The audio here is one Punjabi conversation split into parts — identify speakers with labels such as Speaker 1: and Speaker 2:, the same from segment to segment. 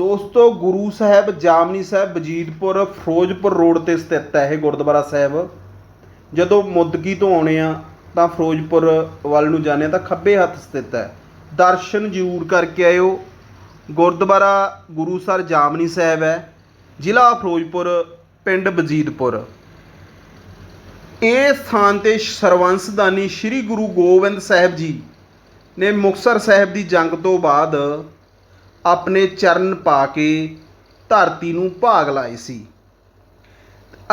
Speaker 1: ਦੋਸਤੋ, ਗੁਰੂ ਸਾਹਿਬ ਜਾਮਨੀ ਸਾਹਿਬ ਵਜੀਦਪੁਰ ਫਿਰੋਜ਼ਪੁਰ ਰੋਡ ਤੇ ਸਥਿਤ ਹੈ ਇਹ ਗੁਰਦੁਆਰਾ ਸਾਹਿਬ। ਜਦੋਂ ਮੁੱਦਕੀ ਤੋਂ ਆਉਣੇ ਆ, ਤਾਂ ਫਿਰੋਜ਼ਪੁਰ ਵੱਲ ਨੂੰ ਜਾਂਦੇ ਆ, ਤਾਂ ਖੱਬੇ ਹੱਥ ਸਥਿਤ ਹੈ। ਦਰਸ਼ਨ ਜ਼ਰੂਰ ਕਰਕੇ ਆਇਓ। ਗੁਰਦੁਆਰਾ ਗੁਰੂ ਸਰ ਜਾਮਨੀ ਸਾਹਿਬ ਹੈ, ਜ਼ਿਲ੍ਹਾ ਫਿਰੋਜ਼ਪੁਰ, ਪਿੰਡ ਵਜੀਦਪੁਰ ਇਹ ਸਥਾਨ ਤੇ ਸਰਵੰਸਦਾਨੀ ਸ੍ਰੀ ਗੁਰੂ ਗੋਬਿੰਦ ਸਾਹਿਬ ਜੀ ਨੇ ਮੁਕਤਸਰ ਸਾਹਿਬ ਦੀ ਜੰਗ ਤੋਂ ਬਾਅਦ ਆਪਣੇ ਚਰਨ ਪਾ ਕੇ ਧਰਤੀ ਨੂੰ ਭਾਗ ਲਾਏ ਸੀ।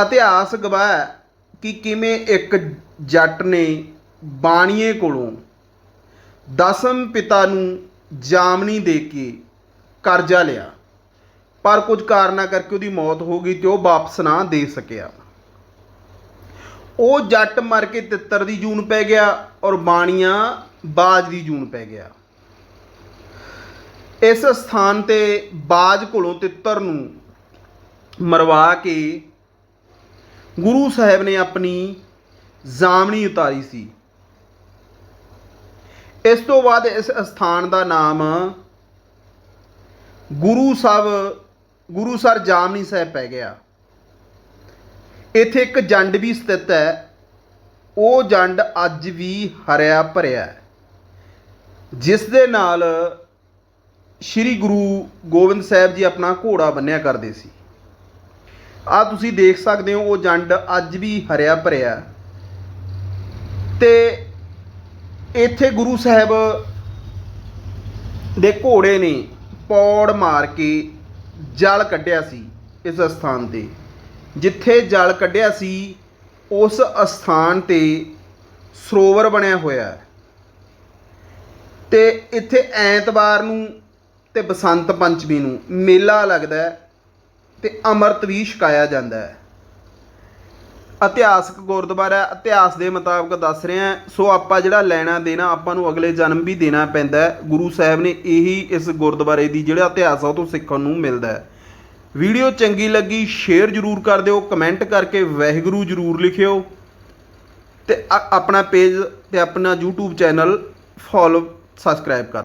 Speaker 1: ਇਤਿਹਾਸ ਗਵਾਹ ਹੈ ਕਿ ਕਿਵੇਂ ਇੱਕ ਜੱਟ ਨੇ ਬਾਣੀਏ ਕੋਲੋਂ ਦਸਮ ਪਿਤਾ ਨੂੰ ਜਾਮਨੀ ਦੇ ਕੇ ਕਰਜ਼ਾ ਲਿਆ। ਪਰ ਕੁਝ ਕਾਰਨਾਂ ਕਰਕੇ ਉਹਦੀ ਮੌਤ ਹੋ ਗਈ ਤੇ ਉਹ ਵਾਪਸ ਨਾ ਦੇ ਸਕਿਆ। ਉਹ ਜੱਟ ਮਰ ਕੇ ਤਿੱਤਰ ਦੀ ਜੂਨ ਪੈ ਗਿਆ ਔਰ ਬਾਣੀਆਂ ਬਾਜ ਦੀ ਜੂਨ ਪੈ ਗਿਆ। ਇਸ ਸਥਾਨ ਤੇ ਬਾਜ ਕੋਲੋਂ ਤਿੱਤਰ ਨੂੰ ਮਰਵਾ ਕੇ ਗੁਰੂ ਸਾਹਿਬ ਨੇ ਆਪਣੀ ਜਾਮਣੀ ਉਤਾਰੀ ਸੀ। ਇਸ ਤੋਂ ਬਾਅਦ ਇਸ ਸਥਾਨ ਦਾ ਨਾਮ ਗੁਰੂ ਸਾਹਿਬ ਗੁਰੂ ਸਰ ਜਾਮਨੀ ਸਾਹਿਬ ਪੈ ਗਿਆ। ਇੱਥੇ ਇੱਕ ਜੰਡ ਵੀ ਸਥਿਤ ਹੈ। ਉਹ ਜੰਡ ਅੱਜ ਵੀ ਹਰਿਆ ਭਰਿਆ ਜਿਸ ਦੇ ਨਾਲ ਸ੍ਰੀ ਗੁਰੂ ਗੋਬਿੰਦ ਸਾਹਿਬ ਜੀ ਆਪਣਾ ਘੋੜਾ ਬੰਨਿਆ ਕਰਦੇ ਸੀ। ਆ ਤੁਸੀਂ ਦੇਖ ਸਕਦੇ ਹੋ, ਉਹ ਜੰਡ ਅੱਜ ਵੀ ਹਰਿਆ ਭਰਿਆ ਹੈ। ਤੇ ਇੱਥੇ ਗੁਰੂ ਸਾਹਿਬ ਦੇ ਘੋੜੇ ਨੇ ਪੌੜ ਮਾਰ ਕੇ ਜਲ ਕੱਢਿਆ ਸੀ ਇਸ ਸਥਾਨ ਤੇ। ਜਿੱਥੇ ਜਲ ਕੱਢਿਆ ਸੀ, ਉਸ ਅਸਥਾਨ ਤੇ ਸਰੋਵਰ ਬਣਿਆ ਹੋਇਆ ਹੈ। ਤੇ ਇੱਥੇ ਐਤਵਾਰ ਨੂੰ ਤੇ ਬਸੰਤ ਪੰਚਮੀ ਨੂੰ ਮੇਲਾ ਲੱਗਦਾ ਹੈ ਤੇ ਅੰਮ੍ਰਿਤ ਵੀ ਛਕਾਇਆ ਜਾਂਦਾ ਹੈ। ਇਤਿਹਾਸਕ ਗੁਰਦੁਆਰਾ ਇਤਿਹਾਸ ਦੇ ਮੁਤਾਬਕ ਦੱਸ ਰਿਹਾ ਸੋ ਆਪਾਂ ਜਿਹੜਾ ਲੈਣਾ ਦੇਣਾ, ਆਪਾਂ ਨੂੰ ਅਗਲੇ ਜਨਮ ਵੀ ਦੇਣਾ ਪੈਂਦਾ ਗੁਰੂ ਸਾਹਿਬ ਨੇ ਇਹੀ ਇਸ ਗੁਰਦੁਆਰੇ ਦੀ ਜਿਹੜਾ ਇਤਿਹਾਸ ਆ, ਉਹ ਤੋਂ ਸਿੱਖਣ ਨੂੰ ਮਿਲਦਾ ਹੈ। ਵੀਡੀਓ ਚੰਗੀ ਲੱਗੀ, ਸ਼ੇਅਰ ਜ਼ਰੂਰ ਕਰ ਦਿਓ, ਕਮੈਂਟ ਕਰਕੇ ਵਾਹਿਗੁਰੂ ਜ਼ਰੂਰ ਲਿਖਿਓ। ਤੇ ਆ- ਆਪਣਾ ਪੇਜ ਤੇ ਆਪਣਾ YouTube ਚੈਨਲ ਫੋਲੋ, ਸਬਸਕ੍ਰਾਈਬ ਕਰ